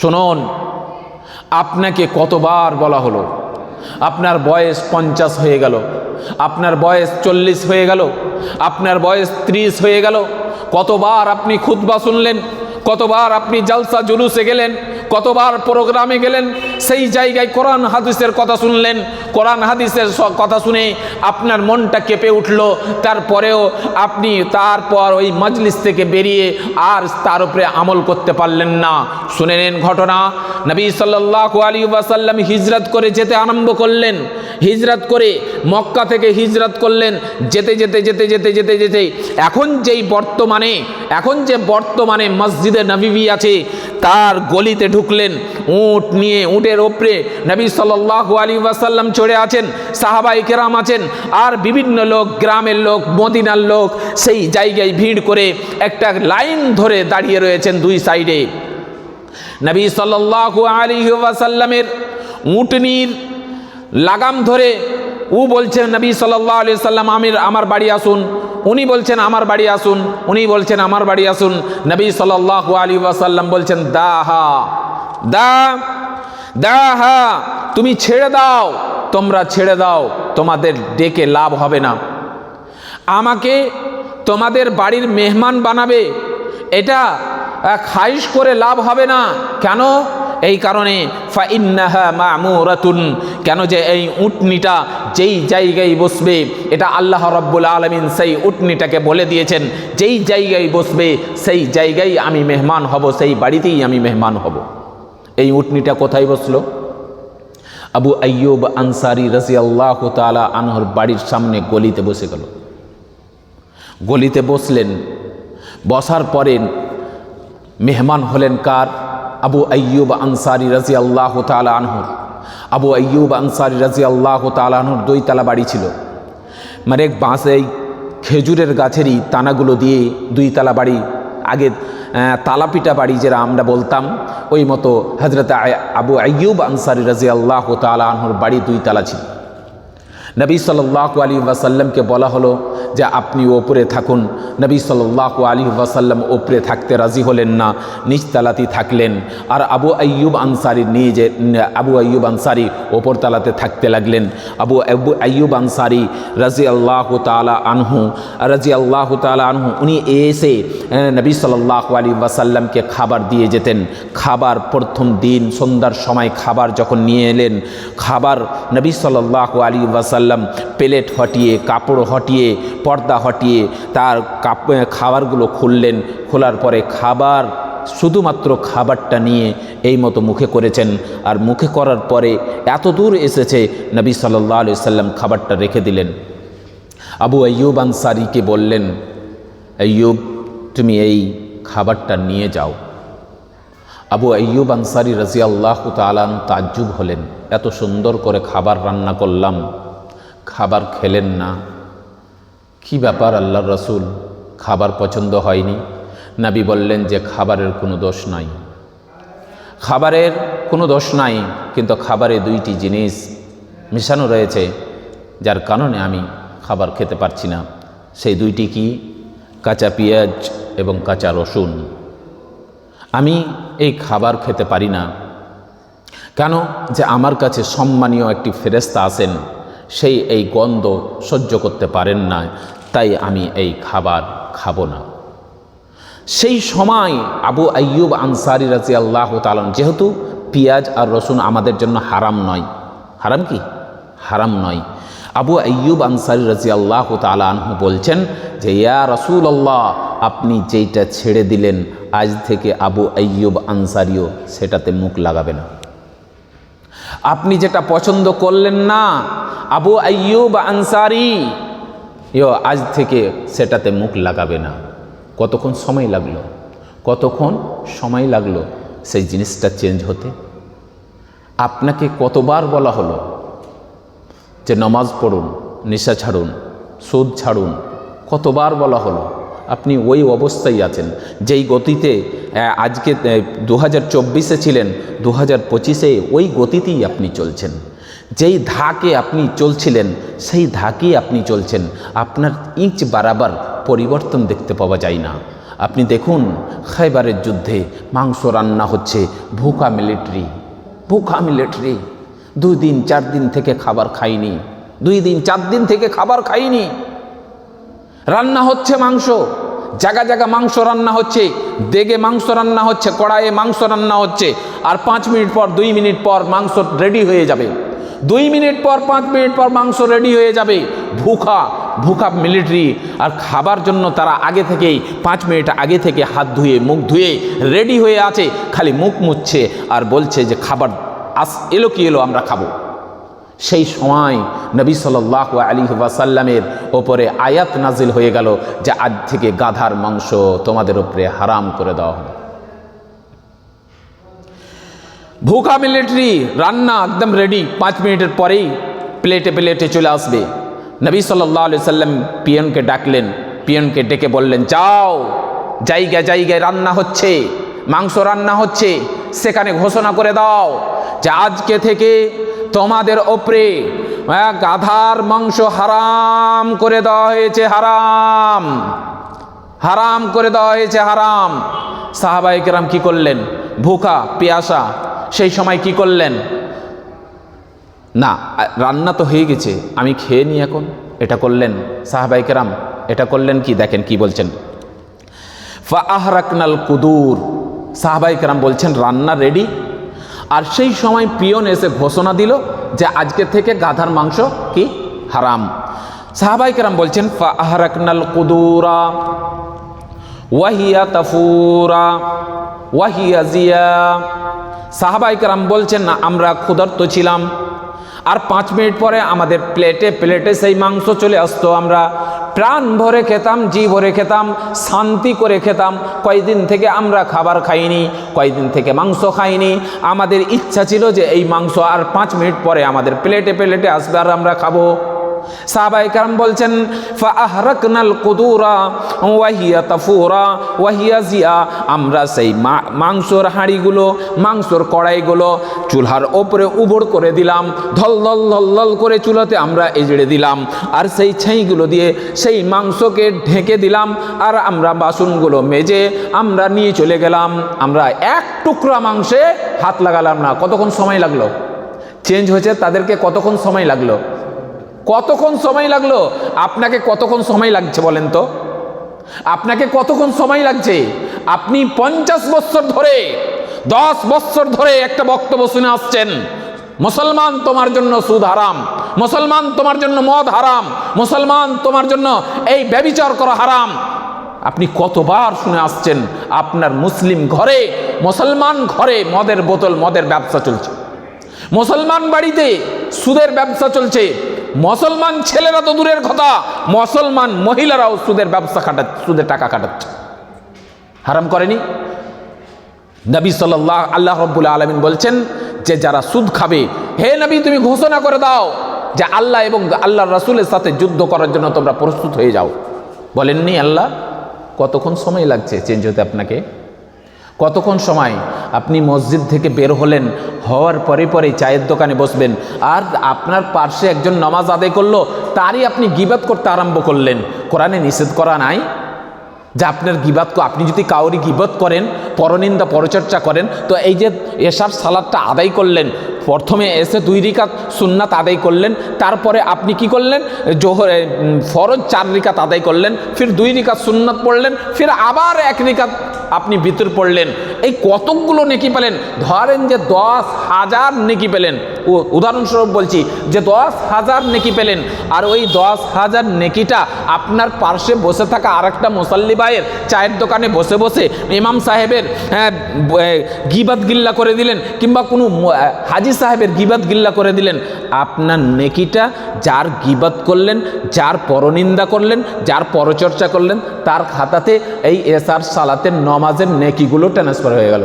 শুনুন, আপনাকে কতবার বলা হলো, আপনার বয়স পঞ্চাশ হয়ে গেল, আপনার বয়স চল্লিশ হয়ে গেল, আপনার বয়স ত্রিশ হয়ে গেল, কতবার আপনি খুতবা শুনলেন, কতবার আপনি জালসা জুলুসে গেলেন কতবার প্রোগ্রামে গেলেন, সেই জায়গায় কোরআন হাদিসের কথা শুনলেন। কোরআন হাদিসের কথা শুনে আপনার মনটা কেঁপে উঠল। তারপরেও আপনি তারপর ওই মজলিস থেকে বেরিয়ে আর তার উপরে আমল করতে পারলেন না। শুনে নেন ঘটনা। নবী সাল্লাহ আলী ওয়াসাল্লাম হিজরত করে যেতে আরম্ভ করলেন। হিজরত করে মক্কা থেকে হিজরত করলেন। যেতে যেতে যেতে যেতে যেতে যেতে। এখন যেই বর্তমানে, এখন যে বর্তমানে মসজিদে নবীবি আছে তার গলিতে ঢুকলেন? উট নিয়ে, উটের ওপরে নবী সাল্লাহ আলী ওয়াসাল্লাম চড়ে আছেন, সাহাবাই কেরাম আছেন, আর বিভিন্ন লোক, গ্রামের লোক, মদিনার লোক, সেই জায়গায় ভিড় করে একটা লাইন ধরে দাঁড়িয়ে রয়েছেন দুই সাইডে। নবী সাল্লাহ আলী ওয়াসাল্লামের উটনির লাগাম ধরে ও বলছেন, নবী সাল্লাহ আলি সাল্লাম আমির, আমার বাড়ি আসুন। উনি বলছেন, আমার বাড়ি আসুন। উনি বলছেন, আমার বাড়ি আসুন। নবী সাল্লাহ আলী ওয়াসাল্লাম বলছেন দা হা দা দা হা তুমি ছেড়ে দাও, তোমরা ছেড়ে দাও, তোমাদের ডেকে লাভ হবে না। আমাকে তোমাদের বাড়ির মেহমান বানাবে, এটা খাইশ করে লাভ হবে না। কেন? এই কারণে ফাইন্নাহা মামুরাতুন, কেন যে এই উটনিটা যেই জায়গায় বসবে, এটা আল্লাহ রব্বুল আলমিন সেই উটনিটাকে বলে দিয়েছেন, যেই জায়গায় বসবে সেই জায়গায় আমি মেহমান হব, সেই বাড়িতেই আমি মেহমান হব। এই উটনিটা কোথায় বসল? আবু আয়ুব আনসারি রাজি আল্লাহ তালা আনহর বাড়ির সামনে গলিতে বসে গেল। গলিতে বসলেন, বসার পরে মেহমান হলেন কার? আবু আয়ুব আনসারি রাজি আল্লাহ তালা আনহর। আবু আয়ুব আনসারি রাজি আল্লাহ আনহর দইতলা বাড়ি ছিল। মানে এক বাঁশ এই খেজুরের গাছেরই তানাগুলো দিয়ে দুইতলা বাড়ি, আগে তালাপিটা বাড়ি যেটা আমরা বলতাম, ওই মতো হজরত আবু আয়ুব আনসারি রাজি আল্লাহ তালা আনহর বাড়ি দুইতলা ছিল। নবী সাল্লাহ আলী ওয়াসাল্লামকে বলা হলো যে আপনি ওপরে থাকুন। নবী সাল্লাহ আলী ওয়াসাল্লাম ওপরে থাকতে রাজি হলেন না নিচতলাতেই থাকলেন। আর আবু আয়ুব আনসারি যে আবু আয়ুব আনসারি ওপর তালাতে থাকতে লাগলেন। আবু আবু আয়ুব আনসারি রাজি আল্লাহ তালা আনহু রাজি আল্লাহ তালা আনহু, উনি এসে নবী সাল্লাহ আলী ওয়াসাল্লামকে খাবার দিয়ে যেতেন। খাবার প্রথম দিন, সন্ধ্যার সময় খাবার যখন নিয়ে এলেন, খাবার নবী সাল্লাহ আলী ওয়াসাল্লাম প্লেট হটিয়ে, কাপড় হটিয়ে, পর্দা হটিয়ে তার খাবারগুলো খুললেন। খোলার পরে খাবার, শুধুমাত্র খাবারটা নিয়ে এই মতো মুখে করেছেন। আর মুখে করার পরে এত দূর এসেছে নবী সাল্লাহ আলি সাল্লাম খাবারটা রেখে দিলেন। আবু আয়ুব আনসারিকে বললেন আয়ুব তুমি এই খাবারটা নিয়ে যাও। আবু আয়ুব আনসারি রাজি আল্লাহ তালান তাজ্জুব হলেন। এত সুন্দর করে খাবার রান্না করলাম। খাবার খেলেন না। কি ব্যাপার আল্লাহর রসুল? খাবার পছন্দ হয়নি? নাবি বললেন যে, খাবারের কোনো দোষ নাই। খাবারের কোনো দোষ নাই, কিন্তু খাবারে দুইটি জিনিস মিশানো রয়েছে, যার কারণে আমি খাবার খেতে পারছি না। সেই দুইটি কি? কাঁচা পেঁয়াজ এবং কাঁচা রসুন। আমি এই খাবার খেতে পারি না। কেন? যে আমার কাছে সম্মানীয় একটি ফেরেস্তা আছেন। সেই এই গন্ধ সহ্য করতে পারেন না, তাই আমি এই খাবার খাব না। সেই সময় আবু আয়ুব আনসারি রাজি আল্লাহ তালন যেহেতু পেঁয়াজ আর রসুন আমাদের জন্য হারাম নয়। হারাম কি? হারাম নয়। আবু আয়ুব আনসারি রাজি আল্লাহ তালানহু বলছেন যে, ইয়া রসুল আল্লাহ আপনি যেইটা ছেড়ে দিলেন, আজ থেকে আবু আয়ুব আনসারিও সেটাতে মুখ লাগাবে না। আপনি যেটা পছন্দ করলেন না আবু আয়ুব আনসারি। ইয়, আজ থেকে সেটাতে মুখ লাগাবে না। কতক্ষণ সময় লাগল? কতক্ষণ সময় লাগল সেই জিনিসটা চেঞ্জ হতে? আপনাকে কতবার বলা হলো যে নমাজ পড়ুন, নেশা ছাড়ুন, সুদ ছাড়ুন? কতবার বলা হলো? আপনি ওই অবস্থায় আছেন, যেই গতিতে আজকে দু হাজার ছিলেন দু হাজার ওই গতিতেই আপনি চলছেন। যেই ধাকে আপনি চলছিলেন, সেই ধাকেই আপনি চলছেন। আপনার ইঞ্চ বারাবার পরিবর্তন দেখতে পাওয়া যায় না। আপনি দেখুন, খাইবারের যুদ্ধে মাংস রান্না হচ্ছে, ভুকা মিলিটারি ভুকা মিলিটারি। দুই দিন, চার দিন থেকে খাবার খাইনি। দুই দিন, চার দিন থেকে খাবার খাইনি। রান্না হচ্ছে মাংস। জায়গা জায়গা মাংস রান্না হচ্ছে, দেগে মাংস রান্না হচ্ছে, কড়াইয়ে মাংস রান্না হচ্ছে, আর পাঁচ মিনিট পর, দুই মিনিট পর মাংস রেডি হয়ে যাবে। দুই মিনিট পর, পাঁচ মিনিট পর মাংস রেডি হয়ে যাবে। ভুখা ভুখা মিলিটারি আর খাবার জন্য তারা আগে থেকেই, পাঁচ মিনিট আগে থেকে হাত ধুয়ে, মুখ ধুয়ে রেডি হয়ে আছে। খালি মুখ মুছছে আর বলছে যে, খাবার আস, এলো কি এলো, আমরা খাব। সেই সময় নবী সাল্লাহ আলী ওয়াসাল্লামের ওপরে আয়াত নাজিল হয়ে গেল যে, আজ থেকে গাধার মাংস তোমাদের উপরে হারাম করে দেওয়া হলো ভুকা মিলিটারি রান্না একদম রেডি পাঁচ মিনিটের পরেই প্লেটে প্লেটে চলে আসবে। নবী সাল্লাহ আলি সাল্লাম পিয়নকে ডাকলেন, পিয়নকে ডেকে বললেন, যাও জায়গায় জায়গায় রান্না হচ্ছে, মাংস রান্না হচ্ছে, সেখানে ঘোষণা করে দাও যে আজকে থেকে তোমাদের ওপরে গাধার মাংস হারাম করে দেওয়া হয়েছে, হারাম। হারাম করে দেওয়া হয়েছে, হারাম। সাহাবাই কেরাম কি করলেন? ভুখা পিয়াসা সেই সময় কি করলেন? না, রান্না তো হয়ে গেছে, আমি খেয়ে নিই এখন। এটা করলেন সাহাবাই কেরাম, এটা করলেন কি? দেখেন কি বলছেন। ফা আহরাকনাল কুদুর। সাহাবাই কেরাম বলছেন, রান্না রেডি আর সেই সময় পিয়ন এসে ঘোষণা দিল যে আজকে থেকে গাধার মাংস কি? হারাম। সাহাবাই কেরাম বলছেন, ফা আহরাকনাল কুদুরা ওয়াহিয়া তাফুরা, ওয়াহিয়া জিয়া সাহাবাই কেরাম বলছেন, না, আমরা ক্ষুধার্ত ছিলাম। আর পাঁচ মিনিট পরে আমাদের প্লেটে প্লেটে সেই মাংস চলে আসতো। আমরা প্রাণ ভরে খেতাম, জি ভরে খেতাম, শান্তি করে খেতাম। কয়দিন থেকে আমরা খাবার খাইনি, কয়দিন থেকে মাংস খাইনি। আমাদের ইচ্ছা ছিল যে এই মাংস আর পাঁচ মিনিট পরে আমাদের প্লেটে প্লেটে আসবে আর আমরা খাব। সাহাবাই কারাম বলছেন ফাহরাকনাল কুদুরা ওয়াহিয়া তাফুরা ওয়াহিয়া জিয়া। আমরা সেই মাংসর হাঁড়িগুলো, মাংসর কড়াইগুলো চুলহার ওপরে উবড় করে দিলাম, ধল ধল ধল ধল করে চুলাতে আমরা এজড়ে দিলাম, আর সেই ছাইগুলো দিয়ে সেই মাংসকে ঢেকে দিলাম, আর আমরা বাসনগুলো মেজে আমরা নিয়ে চলে গেলাম। আমরা এক টুকরা মাংসে হাত লাগালাম না। কতক্ষণ সময় লাগল? চেঞ্জ হয়েছে? তাদেরকে কতক্ষণ সময় লাগল? কতক্ষণ সময় লাগল? আপনাকে কতক্ষণ সময় লাগছে বলেন তো? আপনাকে কতক্ষণ সময় লাগছে? আপনি পঞ্চাশ বছর ধরে, দশ বছর ধরে একটা বক্তব্য শুনে আসছেন। মুসলমান তোমার জন্য সুদ হারাম, মুসলমান তোমার জন্য মদ হারাম, মুসলমান তোমার জন্য এই ব্যবিচার করা হারাম। আপনি কতবার শুনে আসছেন, আপনার মুসলিম ঘরে, মুসলমান ঘরে মদের বোতল, মদের ব্যবসা চলছে। মুসলমান বাড়িতে সুদের ব্যবসা চলছে মুসলমান ছেলেরা তো দূরের কথা, মুসলমান মহিলারাও সুদের ব্যবসা কাটাচ্ছে সুদের টাকা কাটাচ্ছে হারাম করেনি? নবী সাল্লাহ আল্লাহ রব্বুল আলমিন বলছেন যে যারা সুদ খাবে, হে নবী তুমি ঘোষণা করে দাও যে আল্লাহ এবং আল্লাহ রাসূলের সাথে যুদ্ধ করার জন্য তোমরা প্রস্তুত হয়ে যাও। বলেননি আল্লাহ? কতক্ষণ সময় লাগছে? চেঞ্জ হতে আপনাকে? কতক্ষণ সময়? আপনি মসজিদ থেকে বের হলেন, হওয়ার পরে পরে চায়ের দোকানে বসবেন। আর আপনার পার্শ্বে একজন নামাজ আদায় করল, তারই আপনি গিবাত করতে আরম্ভ করলেন। কোরআনে নিষেধ করা নাই যে আপনার গিবাত আপনি যদি কাউরি গিবত করেন, পরনিন্দা, পরচর্চা করেন, তো এই যে এসার সালাদটা আদায় করলেন, প্রথমে এসে দুই রিকাত সুন্নাত আদায় করলেন, তারপরে আপনি কি করলেন? জোহর ফরজ চার রিকাত আদায় করলেন, ফির দুই রিকাত সুন্নাত পড়লেন, ফির আবার এক রিকাত আপনি ভিতর পড়লেন। এই কতকগুলো নেকি পেলেন? ধরেন যে দশ হাজার নেকি পেলেন। ও উদাহরণস্বরূপ বলছি যে দশ হাজার নেকি পেলেন আর ওই দশ হাজার নেকিটা আপনার পার্শ্বে বসে থাকা আরেকটা মুসাল্লি ভাইয়ের চায়ের দোকানে বসে বসে ইমাম সাহেবের হ্যাঁ, গিবাত গিল্লা করে দিলেন কিংবা কোনো হাজি সাহেবের গিবাদ গিল্লা করে দিলেন। আপনার নেকিটা যার গিবাত করলেন যার পরনিন্দা করলেন যার পরচর্চা করলেন তার খাতাতে এই এসার সালাতের নমাজের নেকিগুলো ট্রান্সফার হয়ে গেল।